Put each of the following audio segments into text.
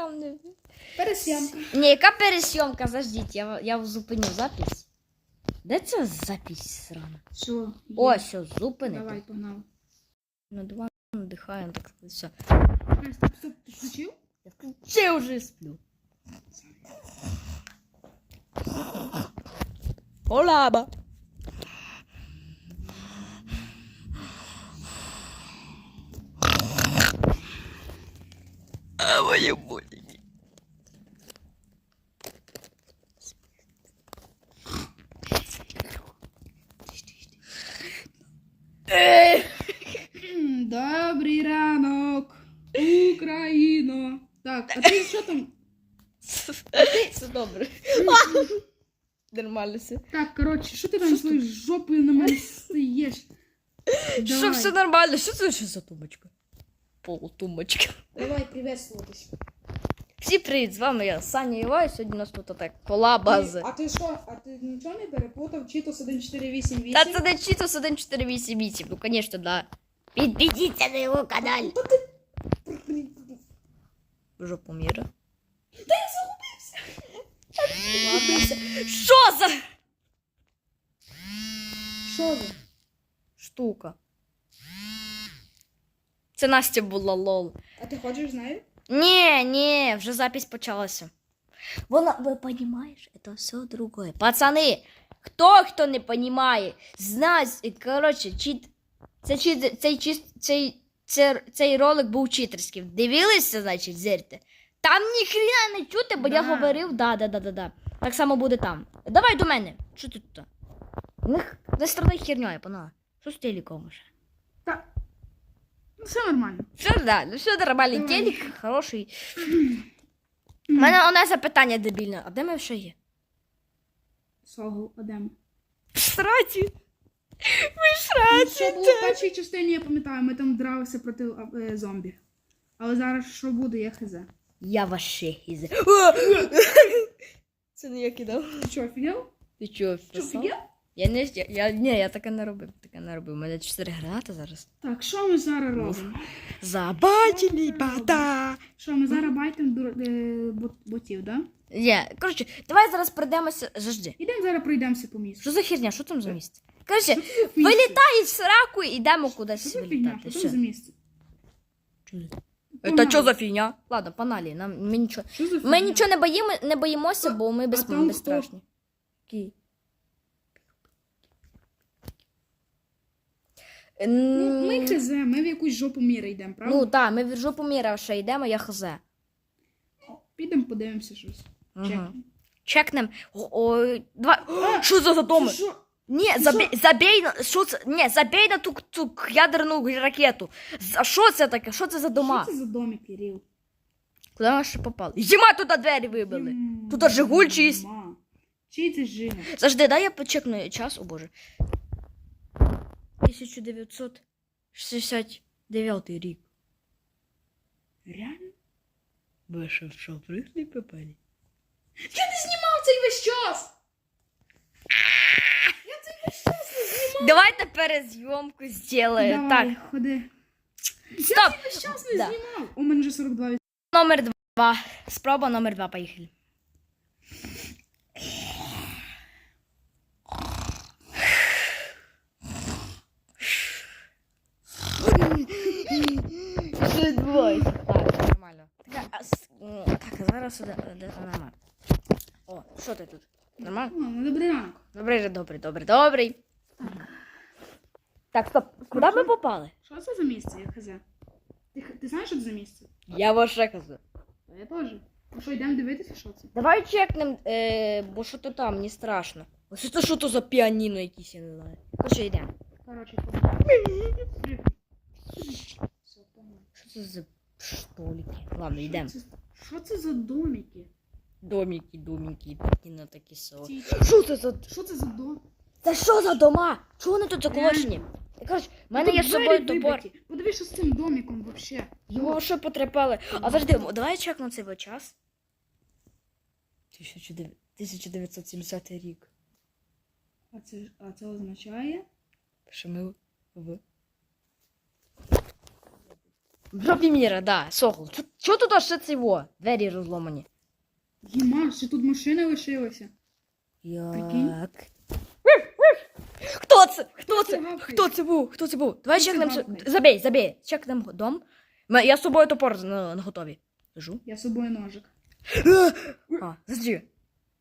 там не. Перес'ямка. Ні, яка пересйомка? Заждіть, я, я зупиню запись. Де ця запись срана? Все. О, все, зупинити. Давай, погнали. Ну, два надихаємо, так сказати, все. Стоп, стоп, ти включив? Я включив вже сплю. Олаба. А моє болі. М, Добрий ранок, Україно. Так, а ти що там? Все добре. Нормально все. Так, коротше, що ти там своєю жопою на мене стаєш? Що все нормально? Що це ще за тумочка? Полутумочка. Давай приветствуватись. Всі привіт, з вами я, Саня Івай. Сьогодні у нас тут так кола з. А ти що? А ти нічого не перепутав? Читос 1488? Та це не чисто 1488, ну конечно, да. Підпишіться на його канал. Жопу міра. Та я загубився. Що за Що ви? штука? Це Настя була лол. А ти хочеш з нею? Не, не, вже запись почалася. Вона, ви розумієш, це все другое. Пацани, хто хто не розуміє, знать, коротше, чит, це, чит, цей, чис- цей, цей, цей ролик був читерський. Дивилися, значить, зірте. Там ніхрена не чути, бо я Да. говорив, да, да, да, да, да. Так само буде там. Давай до мене. Що ти тут? Не, не страдай херню, я пана. Що з телеком уже? Ну, все нормально. Все, да, ну все нормальний телек, хороший. У мене одне запитання дебільне. А де ми ще є? Согл, Адем. В сраці. Ви Ну, Що було в першій частині, я пам'ятаю, ми там дралися проти е, зомбі. Але зараз що буде, я хз. Я ваше хізе. Це не я кидав. Ти що, офігел? Ти чого, Що, офігел? Я не я, я, ні, я таке не робив. Таке не робив. У мене 4 гранати зараз. Так, що ми зараз робимо? Забачили бата. Що, ми зараз байтимо дур- е, бот- ботів, да? Є, коротше, давай зараз пройдемося. Жажди. Ідемо зараз пройдемося по місту. Що за херня? Що там за місце? Коротше, Що вилітай з сраку і йдемо Що кудись це фігня? вилітати. Що це за Все. місце? Це що за фігня? Ладно, паналі, нам ми нічого. Що за фігня? Ми нічого не боїмо, не боїмося, бо ми без, А там безстрашні. Які? Ну, ми М, хз, ми в якусь жопу міри йдемо, правда? Ну так, ми в жопу міра ще йдемо, я хз. Підемо подивимося щось. Угу. Чекнемо. Чекнем. О, Ой, давай. Що за задоми? Це що? Ні, Ти забій, забій на що це? Ні, забій на ту, ту ядерну ракету. З- А що це таке? Що це за дома? Що це за домик, Кирил? Куди ми ще попали? Їма туди двері вибили. Тут Жигуль чиїсь. Ма. Чий це Жига? Завжди, дай я почекну час, о боже. 1969 рік. Реально? Ви що, в що, прийшли? Я не знімав цей весь час! Давайте перезйомку зробимо. Давай, Так, ходи. стоп. Весь час не Да. знімав. У мене вже 42 Номер два. Спроба номер два, поїхали. Що відбувається? Так, нормально. Так, а, с- м, так, а зараз сюди, де нормально. О, що ти тут? Нормально? Ну добрий ранок. Добрий, добрий, добрий, добрий. Так, стоп. Куди ми попали? Що це за місце, я хз? Ти, ти знаєш, що це за місце? Я ваше. Та я теж. Ну що, йдемо дивитися, що це? Давай чекнем, е, бо що то там, не страшно. Ось це що то за піаніно якісь, я не знаю. Короче, йдемо. Коротше, погнали. Що це за штоліки? Ладно, йдемо. Що це- за домики? Доміки, доміки, такі на такі со. Ці- Що це за... Що це за дом? Це що за дома? Чого вони тут заколочені? Коротше, в мене Тут є з двері собою топор. вибиті. Подивись, що з цим домиком вообще. Його що потрапили? А завжди, давай чекнемо цей час. 1970 рік. А це, а це означає? Що ми в... Жопі міра, да, Сокол. Чого тут ще цього? Двері розломані. Єма, ще тут машина лишилася. Прикинь. Як? Хто це? Хто це гавкає? Хто це був? Хто це був? Давай Хто це чекнемо. гавкає? Забей, забей. Чекнемо дом. М- Я з собою топор на, на готові. Лежу. Я з собою ножик. А, зажди.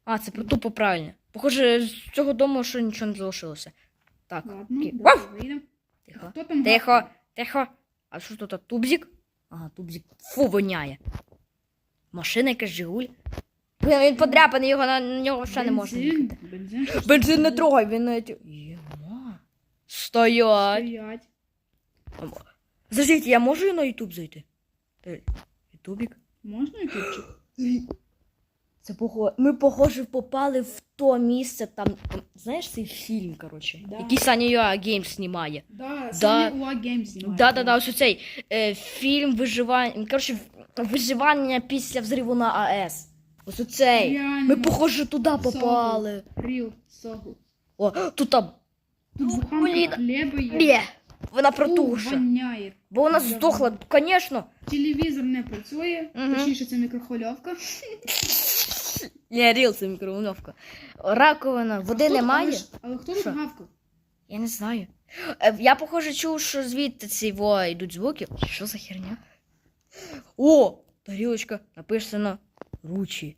А, це про- тупо правильно. Похоже, з цього дому ще нічого не залишилося. Так, Ладно, окей. давай вийдемо. Тихо. Хто там Тихо, гавкає? тихо. А що тут? Тубзик? Ага, тубзик. Фу, воняє. Машина якась Жигуль. Блін, він подряпаний, його на, на нього ще не можна. Бензин. Бензин. Бензин не трогай, він навіть... Єма. Стоять. Стоять. Заждіть, я можу на Ютуб зайти? Ютубік? Можна ютубчик? Це похоже. Ми, похоже, попали в то місце, там, там знаєш, цей фільм, коротше, Да. який Саня Юа Геймс знімає. Да, Да. Саня Уа Геймс знімає. Да, да, да, ось цей е, фільм виживання. Коротше, виживання після взриву на АЕС. Ось оцей. Реально. Ми, похоже, туди попали. Ріл, согу. О, тут там. Тут Ну, буханка хліба є. Бє! Вона протухша. воняє. Бо вона здохла, звісно. Телевізор не працює, Мгм. точніше це мікрохвильовка. Не, ріл, це мікроволновка. Раковина, води Хто- немає. Але, але хто тут Що? гавкав? Я не знаю. Е, Я, похоже, чув, що звідти ці во йдуть звуки. Що за херня? О! Тарілочка написано ручі.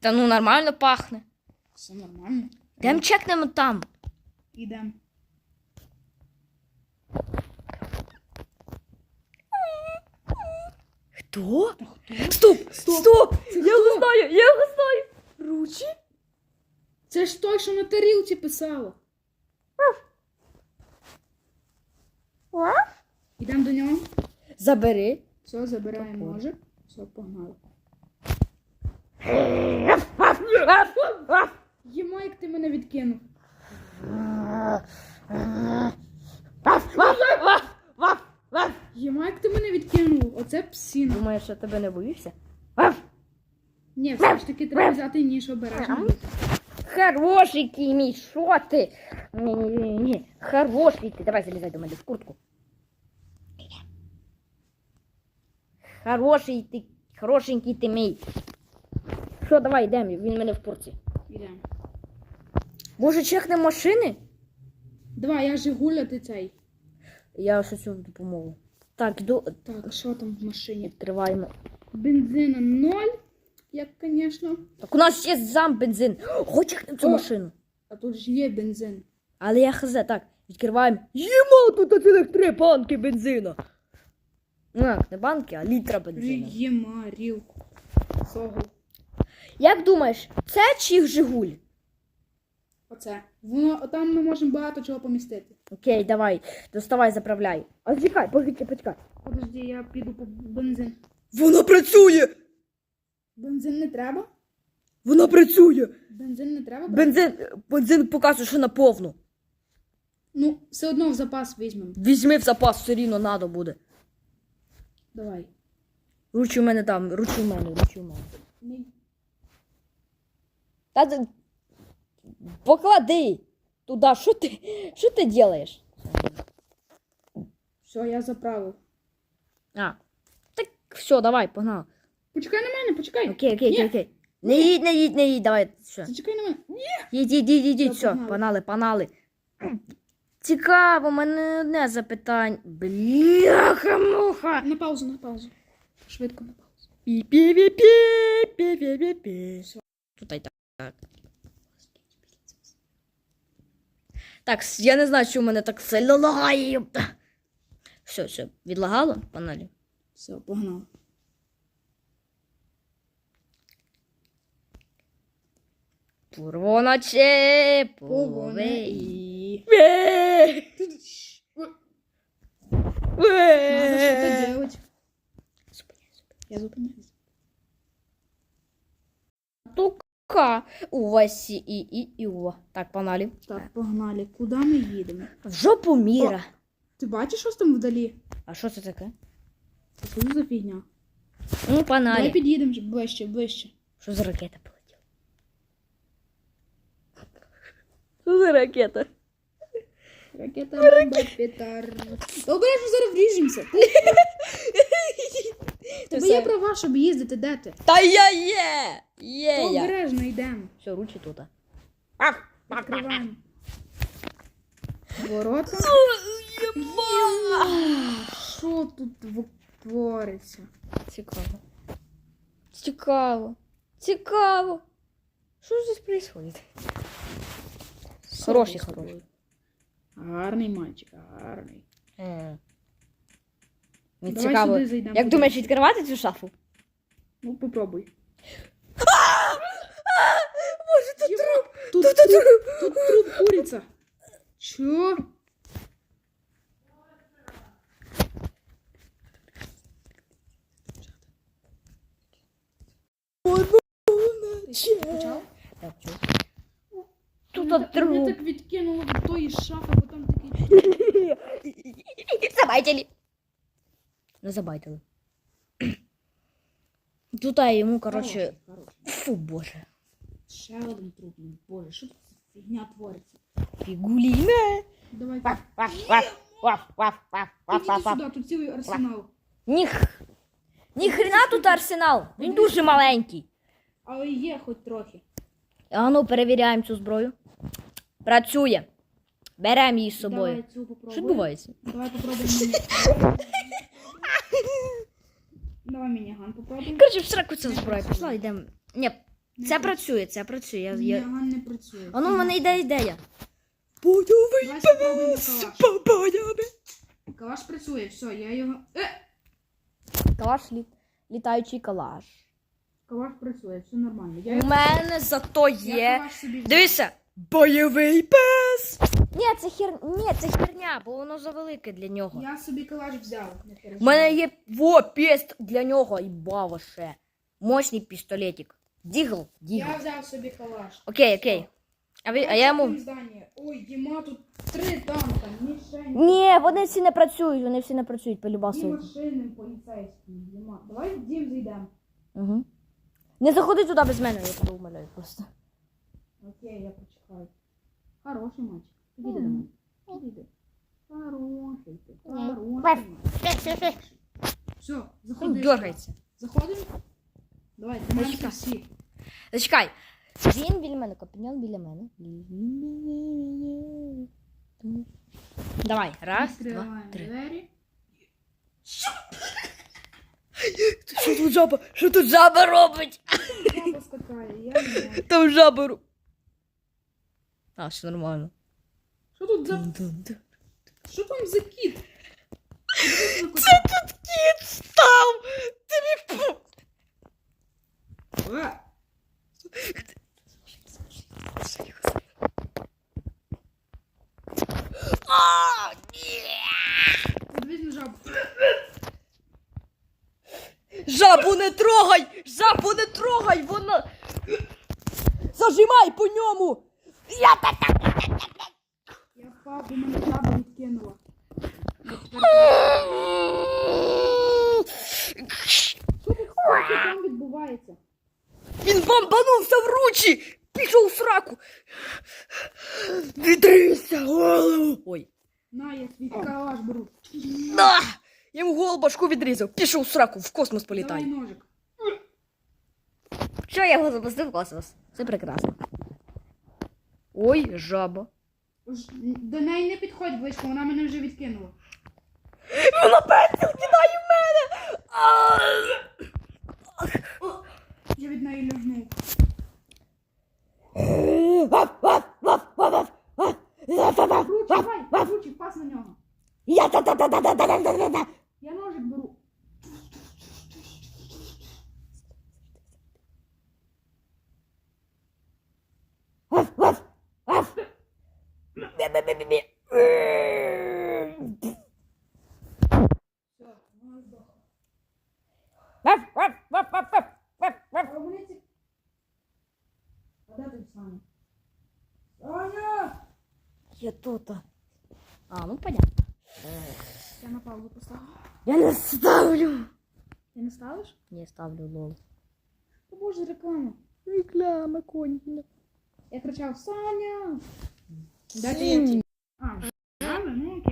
Та ну нормально пахне. Все нормально. Дем чекнемо там. Ідем. Хто? Стоп! Стоп! Я його знаю! Я його знаю! Ручі? Це ж той, що на тарілці писало. Ідемо до нього. Забери. Все, забираємо Топор. ножик. Все, погнали. Єма, як ти мене відкинув. Єма, як ти мене відкинув. Оце псина. Думаєш, я тебе не боюся? Ні, все ж таки треба взяти ніж обережно. бути. Хорошенький мій, що ти? Ні-ні-ні, хороший ти. Давай залізай до мене в куртку. Хороший ти, хорошенький ти мій. Що, давай, йдемо, він мене в курці. Ідемо. Може, чекнемо машини? Давай, я Жигуля, ти цей. Я щось допомогу. Так, йду, Так, що там в машині? відкриваємо. Бензина ноль, як, звісно. Так у нас є зам бензин. Чекнемо цю О. машину. А тут ж є бензин. Але я хз, так, відкриваємо. Єма, тут цілих три банки бензину. Ну як, не банки, а літра бензину. Єма, ріл. Согу. Як думаєш, це чи Жигуль? Оце. Воно, там ми можемо багато чого помістити. Окей, давай, доставай, заправляй. А чекай, почекай, почекай. Подожди, я піду по бензин. Вона працює! Бензин не треба? Вона працює! Бензин не треба? брати? Бензин, бензин показує, що наповну. Ну, все одно в запас візьмемо. Візьми в запас, все рівно надо буде. Давай. Ручі у мене там, ручі у мене, ручі у мене. Та ти- поклади туди, що ти, що ти робиш? Все, я заправив. А, так все, давай, погнали. Почекай на мене, почекай. Окей, окей, Ні. окей, окей. Не їдь, не їдь, не їдь, давай, все. Зачекай на мене. Їдь, їдь, їдь, їдь, Все, все, погнали. погнали, погнали. Цікаво, у мене одне запитання. Бляха-муха. На паузу, на паузу. Швидко на паузу. Пі-пі-пі-пі, пі-пі-пі-пі. Тут так. Так, я не знаю, що в мене так сильно лагає. Все, все, відлагало, панелі. Все, Повоне повей. і... Надо что-то делать. Я зупиняюсь. Тука. У Васі і і і у. Так, паналі. Так, погнали. Куди ми їдемо? В жопу міра. Ти бачиш, що там вдалі? А що це таке? Це що за фігня? Ну, Давай паналі. під'їдемо ближче, ближче. Що за ракета полетіла? Що за ракета? Ракета бомба петар. Та обережно зараз вріжемося. Є права, щоб їздити, де ти? Та я є! Є я. обережно йдемо. Все, ручі тут. Відкриваємо. Ворота. Що тут в- твориться? Цікаво. Цікаво. Цікаво. Що ж здесь происходит? Хороший, хороший. Гарний мальчик, гарний. Мені Давай цікаво. сюди зайдемо, Як думаєш, подивимося. відкривати цю шафу? Ну, попробуй. Боже, тут труп. Тут, тут, тут труп курица. Чё? Ти почав? Так, чую. Тут Мене от так- Мене труп. так відкинуло до тої шафи, бо там такий. Забайтили. Не забайтили. Тут а, йому, коротше. Хороший. Фу, боже. Ще один труп. Боже, що тут за фігня твориться? Фігуліне. Давай. Ваф, ваф, ваф, ваф, ваф, ваф, ваф, ваф, ваф. сюди, тут цілий арсенал. Ніх. Ніхрена тут арсенал. Він дуже маленький. Але є хоч трохи. А ну, перевіряємо цю зброю. Працює. Беремо її з собою. Давай цю. Що відбувається? Давай попробуємо міні. Давай мініган попробуємо. Коротше, в сраку ця зброя пішла, йдемо. Ні, це працює, це працює. Я, я... Мініган не працює. А ну, в мене йде ідея. Давай спробуємо калаш. Побоями. Калаш працює, все, я його. Е! Калаш лі... літаючий калаш. Калаш працює, все нормально. Я, У його- мене зато я є. калаш собі. Дивися. Бойовий пес. Ні, це хер... Ні, це херня, бо воно завелике для нього. Я собі калаш взяв. Не У переживай. мене є во, піст для нього і бава ще. Мощний пістолетик. Дігл, дігл. Я взяв собі калаш. Окей, окей. А, ви, а я йому. Здання. Ой, Діма, тут три танка, мішень. Ні, вони всі не працюють, вони всі не працюють, І полюбасу. машини поліцейські. Діма, давай в дім зайдемо. Угу. Не заходи туди без мене, я тебе умоляю просто. Окей, я почекаю. Хороший мальчик. Підійди до мене. Підійди. Хороший ти. Хороший. Все, Він заходи. дергається. Заходимо? Давай, тримаємося Зачекай. всі. Зачекай. Він біля мене, біля мене. Давай, раз, два, три. двері. Що тут жаба? Що тут жаба робить? Папа скакає, я не можу. Там жаба робить. А, все нормально. Що тут за... Що там за кіт? Це тут кіт став! Тобі фу! Е, А, ні! На жабу. Жабу не трогай! Жабу не трогай! Вона. Зажимай по ньому! Я та Я мене жаба відкинула. Що там відбувається? Він бомбанувся в ручі! Пішов в сраку! Відрися голову! Ой. На, я свій калаш беру. На! Я йому голову башку відрізав, пішов в сраку, в космос Давай політай. ножик. Що я його запустив в космос? Це прекрасно. Ой, жаба. До неї не підходь близько, вона мене вже відкинула. Вона пенсіл кидає в мене! Я від неї лягнув. Ручі, давай, ручі, пас на нього. Я ножик беру. Ваф, ваф, ваф, ваф, ваф, ваф, ваф. А. А? Саня! Я тут. А, ну понятно. Я на паузу поставлю. Я не ставлю. Ти не ставиш? Не ставлю лол. О боже, реклама. Реклама кончена. Я кричав, Саня! Дайте я ті. А,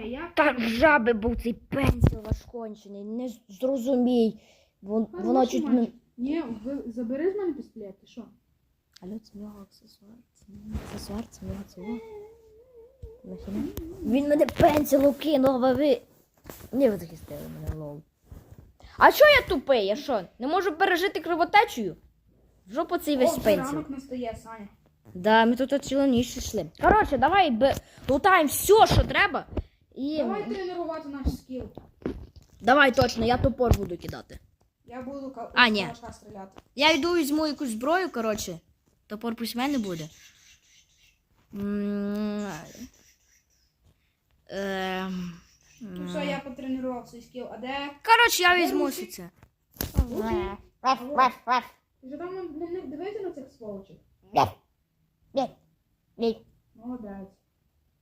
Я? Так жаби був цей пенсіл ваш кончений, не зрозумій. Вон, воно чуть не. Ні, ви забери з мене пістолет, ти що? Алло, це мого аксесуар. Це мій аксесуар, це мого цього. Нахіна? Він мене пенсілу кинув, а ви. Не ви захистили мене лол. А що я тупий? Я що? Не можу пережити кровотечею? В жопу цей весь О, вже пенсіл. ранок настає, Саня. Да, ми тут цілу ніч йшли. Коротше, давай бе- лутаємо все, що треба. І. Давай тренувати наш скіл. Давай точно, я топор буду кидати. Я буду А, ні. стріляти. Я йду візьму якусь зброю, коротше. Топор пусть в мене буде. Ем, Ну все, я потренував свій скіл. А де? Коротше, я візьму це. Ти вже там не, не на цих сволочів? Молодець.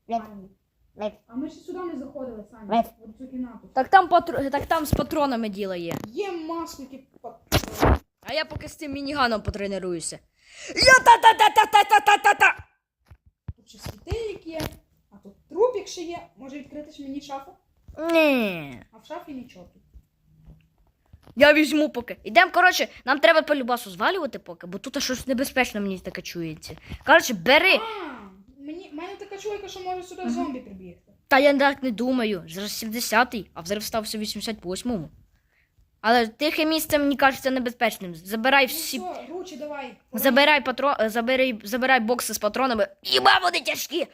Файний. А ми ще сюди не заходили, Саня. В цю кімнату. Так там, патр... так там з патронами діло є. Є маски, які... А я поки з цим мініганом потренуюся. Я та-та-та-та-та-та-та-та! Тут ще світильник є, а тут трупік ще є. Може відкрити ж мені шафу? Ні. А в шафі нічого. Я візьму поки. Ідемо, коротше, нам треба по любасу звалювати поки, бо тут щось небезпечно мені таке чується. Коротше, бери. А, мені, мене така чуйка, що може сюди зомбі прибігти. Та я так не думаю. Зараз 70-й, а взрив стався 88-му. Але тихе місце, мені кажеться, небезпечним. Забирай Ну всі. все, ручі давай. Забирай патро... е, забирай, забирай бокси з патронами. Іба вони тяжкі!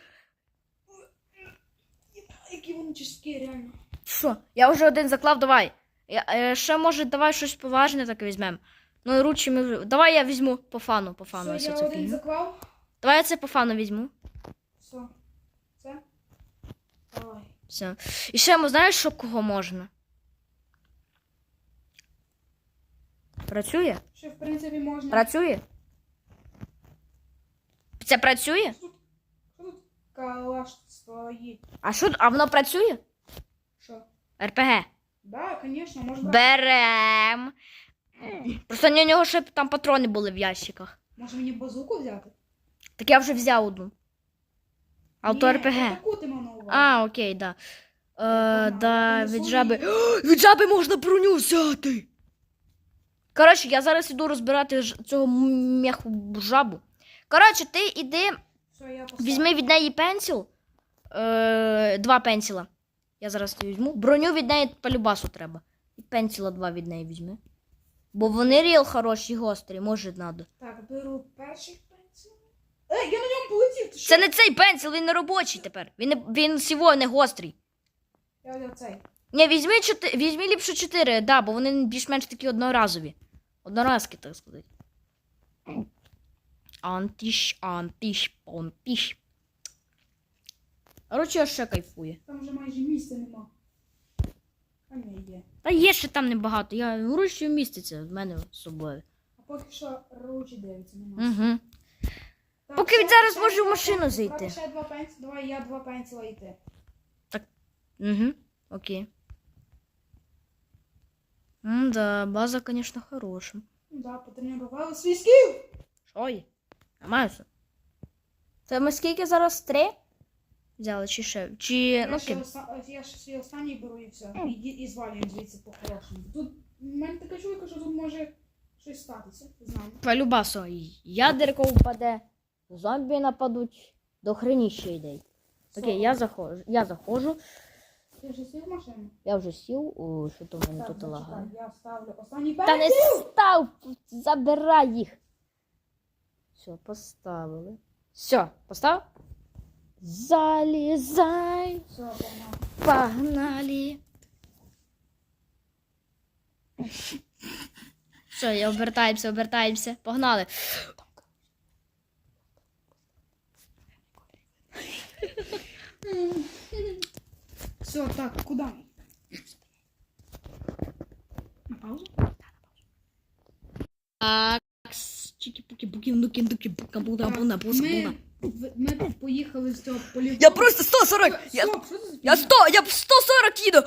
Які вони тяжкі, реально. Що? Я вже один заклав, давай. Я, е, ще може, давай щось поважне таке візьмемо. Ну, ручі ми. Давай я візьму по фану, по фану. Все, я один заклав. Давай я це по фану візьму. Все. Це? Давай. Все. І ще, мо, знаєш, що кого можна? Працює? Ще, в принципі, можна. Працює? Це працює? Що тут калаш стоїть? А що? А воно працює? Що? РПГ. Да, звісно, можна. Берем. Просто на нього ще там патрони були в ящиках. Може мені базуку взяти? Так я вже взяв одну. А то РПГ. А, окей, да. Е, да, від жаби. від жаби можна броню взяти. Коротше, я зараз іду розбирати ж- цього м'яху жабу. Коротше, ти іди, Все, я поставив. візьми від неї пенсіл. Е, два пенсіла. Я зараз ти візьму. Броню від неї по любасу треба. І пенсіла два від неї візьми. Бо вони ріл хороші, гострі, може надо. Так, беру перший пенсіл. Ей, я на ньому полетів. Ти що? Це не цей пенсіл, він не робочий тепер. Він, не, він всього не гострий. Я взяв цей. Ні, візьми, чотири, візьми ліпше чотири, да, бо вони більш-менш такі одноразові. Одноразки, так сказати. Антиш, антиш, понтиш. Короче, я ще кайфую. Там вже майже місця нема. А ні, є. Та є ще там небагато. Я гроші міститься в мене з собою. А поки що ручі дивиться нас. Угу. Так, Поки ще- він зараз ще може в два машину пенсіла. зайти. Ще два пенсіла. Давай я два пенсіла йти. Угу. Окей. М, да, база, конечно, хороша. Ну да, потренували свій скіл. Ой, нормально. Це ми скільки зараз три? Взяли чи ще? Чи. Я, Ну, ще оста... я ще свій останній беру і все. І, і, і звалюємо звідси по-хорошому. Тут в мене така чуйка, що тут може щось статися. Знаю. Полюбасо. Ядерка впаде, зомбі нападуть, до хреніще йде. Окей, я заходжу. Я заходжу. Ти вже сів в машину? Я вже сів, о, що то в мене Так, тут зачекай, лагає. я ставлю останній Та не став! Забирай їх. Все, поставили. Все, постав? Залізай, погнали. Все, я обертаємося, обертаємося. Погнали. Все, так, куди? ми? На паузу? Так, чики-пуки, Ми, поїхали з цього полігону. Я просто 140! Я, Стоп, що це за я фігня? 100, я 140 їду!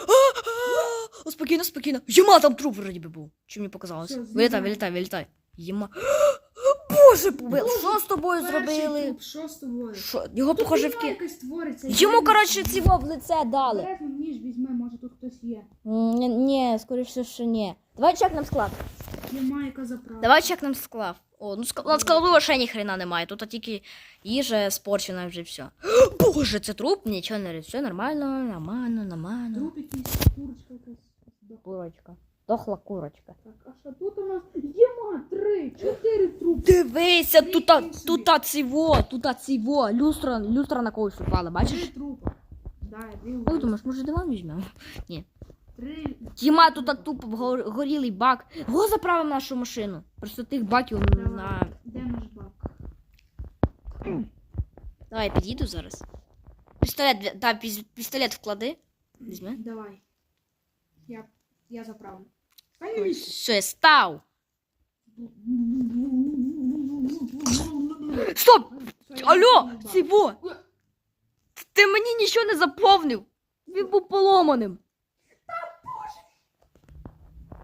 А, спокійно, спокійно. Єма, там труп вроді би був. Чи мені показалось? Всё, Вилітай, вилітай, вилітай. Єма. Боже! теж побив. Що з тобою Перший зробили? труп, Що з тобою? Що? Його Тут війна ки. якась твориться. Йому, коротше, ці в лице дали. Обережно ніж візьме, може тут хтось є. М, Ні, ні, скоріше, що ні. Давай чекнем склад. Є майка заправка. Давай чекнем склад. О, ну складу ще ні хрена немає. Тут тільки їжа спорчена вже все. Боже, це труп, нічого не все нормально, нормально, нормально. Труп якийсь, курочка якась. Курочка. Дохла курочка. Так, а що тут у нас? Єма, три, чотири трупи. Дивися, Ні, тута, ні, ціво, тута ціво. Люстра, люстра на когось упала, бачиш? Три трупа. Да, я. Як думаєш, може диван візьмемо? Три. Єма тут тупо горілий бак. Го заправимо нашу машину. Просто тих баків Давай. на. Де наш бак? Давай підійду зараз. Пістолет, да, піз- пістолет вклади. Візьми. Давай. Я, я заправлю. Стань на. Все, я став. Стоп! Я Алло! бак. Сіво! Ти мені нічого не заповнив! Він був поломаним.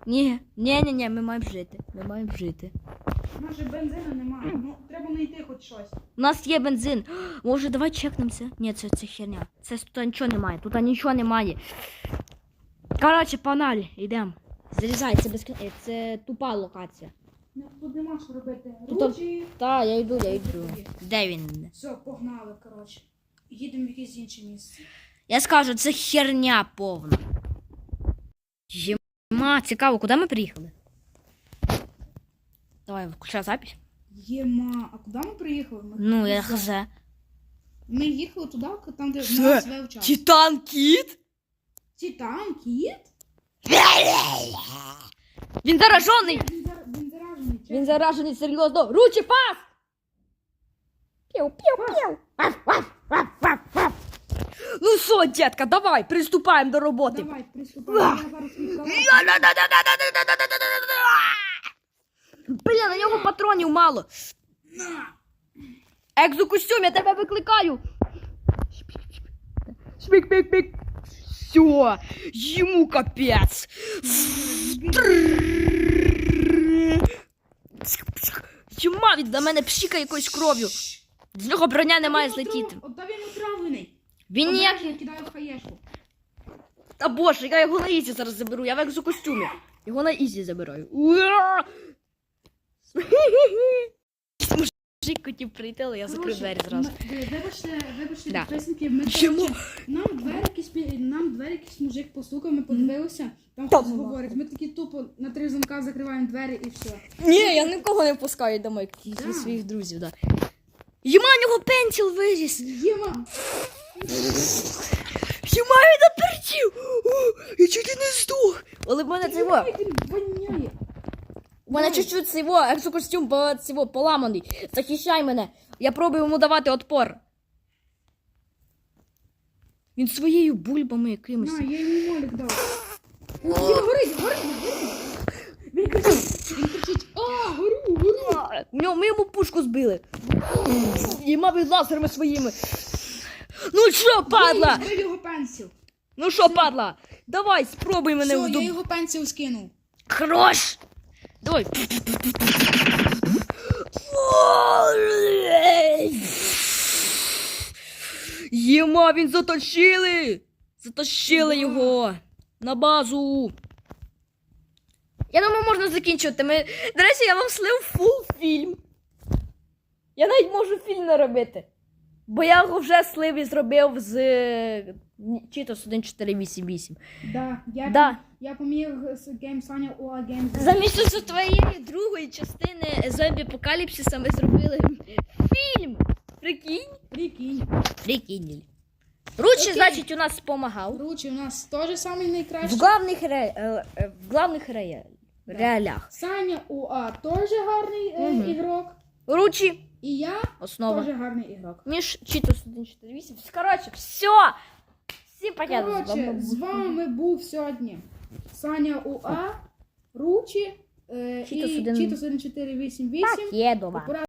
Ні, ні, ні, ні, ми маємо жити. Ми маємо жити. Може бензину немає. Ну, треба знайти хоч щось. У нас є бензин. Може, давай чекнемося. Ні, це, це херня. Це тут нічого немає. Тут нічого немає. Коротше, погнали, йдемо. Залізай, це без це тупа локація. Ну, тут нема що робити. Тут- Ручі. Та, я йду, я йду. Де він? Все, погнали, коротше. Їдемо в якесь інше місце. Я скажу, це херня повна. Єма, цікаво, куди ми приїхали? Давай, включай запись. Єма, а куди ми приїхали? Ми, Ну, я не хз. знаю. Ми їхали туди, там, де Що? нас вивчав. Титан кіт? Титан, кіт? Він заражений! Він, зар... він заражений. чесно. Він заражений серйозно. Ручі пас! Пів, пів, пів. Ваф, ваф, ваф, ваф, ваф. Ну що, дітка, давай, приступаємо до роботи. Давай, приступай. Я зараз відкриваю. Бля, на нього патронів мало. Екзокостюм, я тебе викликаю. Шпік, пік, пік. Все, йому капець. Єма, він на мене пшіка якоюсь кров'ю. З нього броня не має злетіти. отрав- От та він. Ніяк. Обережно, кидаю хаєшку. Та боже, я його на ізі зараз заберу, я в екзокостюмі. Його на ізі забираю. Мужик хотів прийти, але я закрив двері зразу. Вибачте, вибачте, Да. підписники, ми Чому? коротше, нам двері якийсь пі- нам двері якийсь мужик постукав, ми подивилися, там хтось говорить. Ми такі тупо на три замка закриваємо двері і все. Ні, я нікого не впускаю домой, тільки Да. своїх друзів, да. Єма, у нього пенсіл виріс! Єма! Єма, він наперчив! О, Я чуть не здох! Але в мене це воняє! У мене чуть-чуть цього екзокостюм цього поламаний. Захищай мене. Я пробую йому давати отпор. Він своєю бульбами якимось. На, я йому молік дав. О, горить, горить, горить! Він кричить, він кричить, а, горю, горю! А, Ми йому пушку збили. І мабуть лазерами своїми. Ну що, падла? Збив його пенсіл. Ну що, падла? Давай, спробуй мене Все, я його пенсіл скинув. Хорош! Давай. Єма, він затащили! Затащили його на базу. Я думаю, можна закінчувати. Ми... До речі, я вам слив фул фільм. Я навіть можу фільм наробити. Бо я його вже слив і зробив з е, Cheetos 1488. Да, я, Да. я поміг з Game Саня у Game Замість твоєї другої частини зомбі апокаліпсиса ми зробили фільм. Прикинь? Прикинь. Прикинь. Ручі, Окей. значить, у нас допомагав. Ручі, у нас теж самий В найкращий. главних, ре... е, е, в главних ре... реалях. Саня УА теж гарний е, Мгм. ігрок. Ручі, І я основа. теж гарний ігрок. Між Cheetos 148. Коротше, все. Всі понятно. Короче, Коротше, з вами був сьогодні Саня УА, Ручі, е, Чітос і один- Чітос 1488. Пакедова. Пора